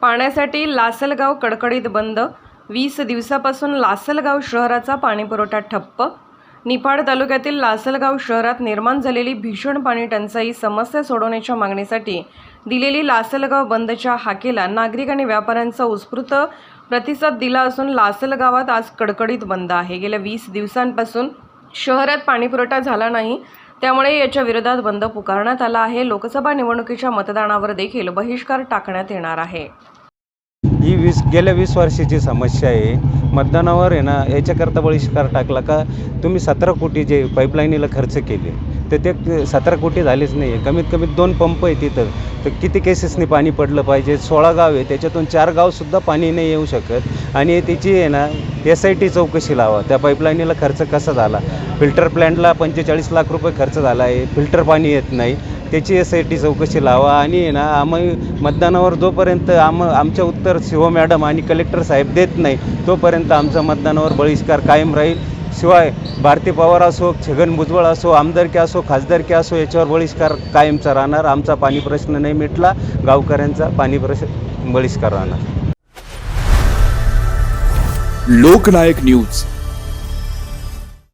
पाण्यासाठी लासलगाव कडकडीत बंद वीस दिवसापासून लासलगाव शहराचा पाणीपुरवठा ठप्प. निफाड तालुक्यातील लासलगाव शहरात निर्माण झालेली भीषण पाणी टंचाई समस्या सोडवण्याच्या मागणीसाठी दिलेली लासलगाव बंदच्या हाकेला नागरिक आणि व्यापाऱ्यांचा उत्स्फूर्त प्रतिसाद दिला असून लासलगावात आज कडकडीत बंद आहे. गेल्या वीस दिवसांपासून शहरात पाणीपुरवठा झाला नाही. त्यामुळे याच्या विरोधात बंद पुकारण्यात आला आहे. लोकसभा निवडणुकीच्या मतदानावर देखील बहिष्कार टाकण्यात येणार आहे. ही वीस गेल्या वीस वर्षाची समस्या आहे. मतदानावर आहे ना याच्याकरता बहिष्कार टाकला का तुम्ही सतरा कोटी जे पाईपलाईनीला खर्च केले तर ते सतरा कोटी झालेच नाही आहे कमीत कमी दोन पंप आहे तिथं तर किती केसेसनी पाणी पडलं पाहिजे? सोळा गाव आहे त्याच्यातून चार गावसुद्धा पाणी नाही येऊ शकत. आणि त्याची आहे ना एस आय टी चौकशी लावा. त्या पाईपलाईनीला खर्च कसा झाला? फिल्टर प्लॅन्टला पंचेचाळीस लाख रुपये खर्च झाला आहे. फिल्टर पाणी येत नाही. त्याची एस आय टी चौकशी लावा आणि ना आम्ही मतदानावर जोपर्यंत आम आमच्या उत्तर शिव मॅडम आणि कलेक्टर साहेब देत नाही तोपर्यंत आमचा मतदानावर बहिष्कार कायम राहील. शिवाय भारती पवार असो छगन भुजबळ असो आमदारकी असो खासदारकी असो याच्यावर बहिष्कार कायमचा राहणार. आमचा पाणी प्रश्न नाही मिटला. गावकऱ्यांचा पाणी प्रश्न बहिष्कार राहणार. लोकनायक न्यूज.